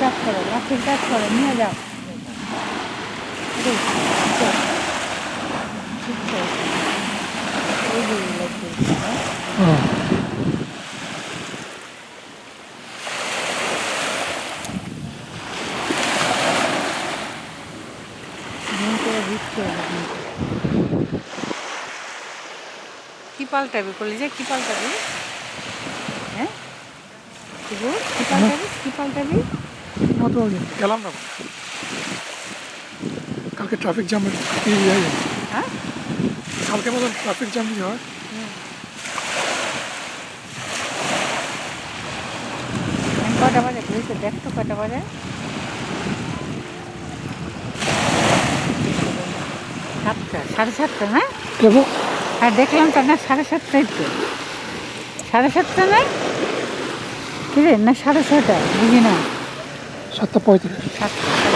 কাজ করো লাঠির কাজ করো নিয়ে যাও লাঠির কাজ, করে দিচ্ছে এরকম। কি পাল্টাবি কলিজা কি পাল্টাবি শিবু, কি পাল্টাবি কি পাল্টাবি মতো গেলাম না কালকে ট্রাফিক জ্যাম ইয়ে হ্যাঁ? কালকে মতন ট্রাফিক জ্যাম যদি হয়। এখন কটা বাজে? ঘুরতে দেখতো কটা বাজে? সাতটা সাড়ে সাতটা না দেবো। আর দেখলাম তো না সাড়ে সাতটাই তো। সাড়ে সাতটা না? রে না সাড়ে ছটা বুঝি না। সাতটা পঁয়ত্রিশ। সাতটা।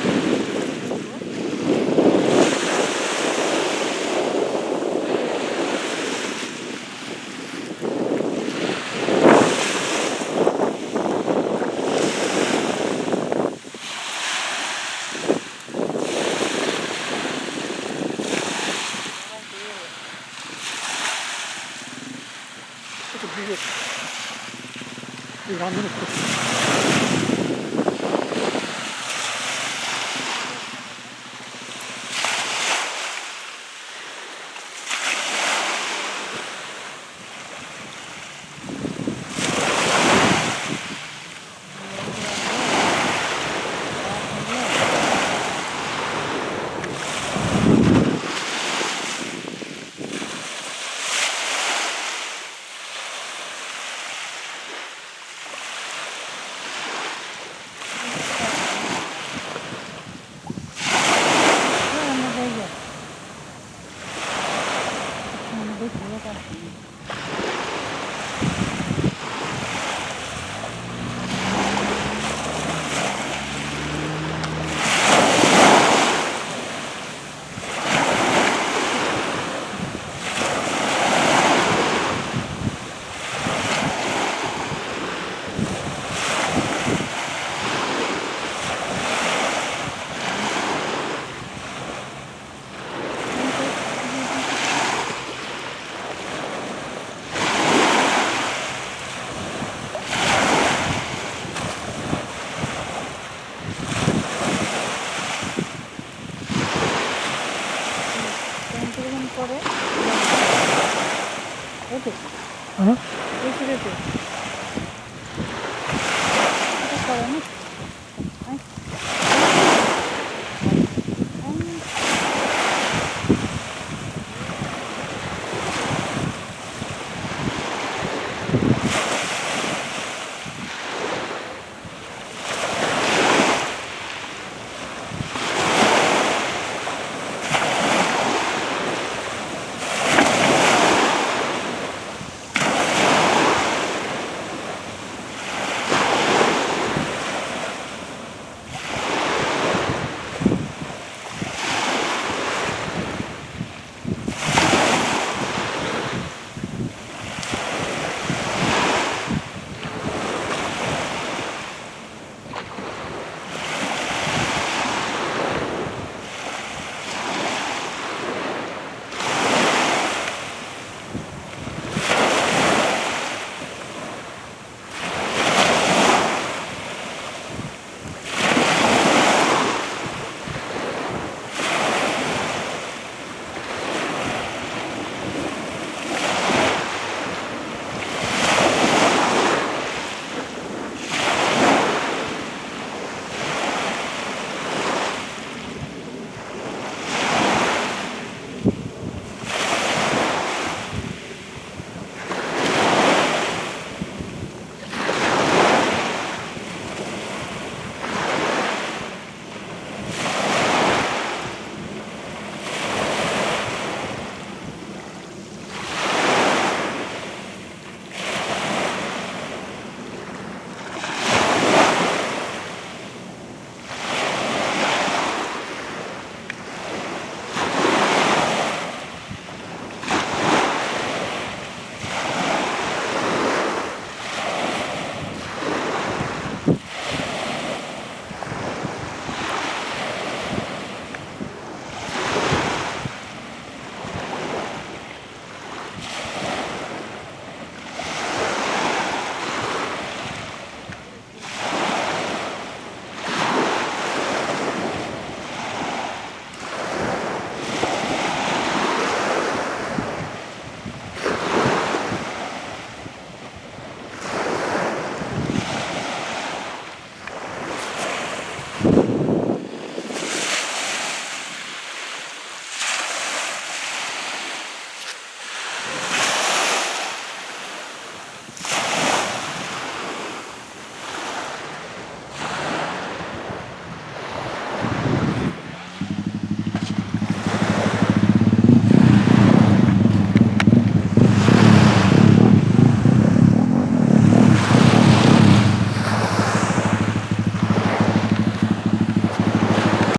いらねえ করে। হ্যাঁ?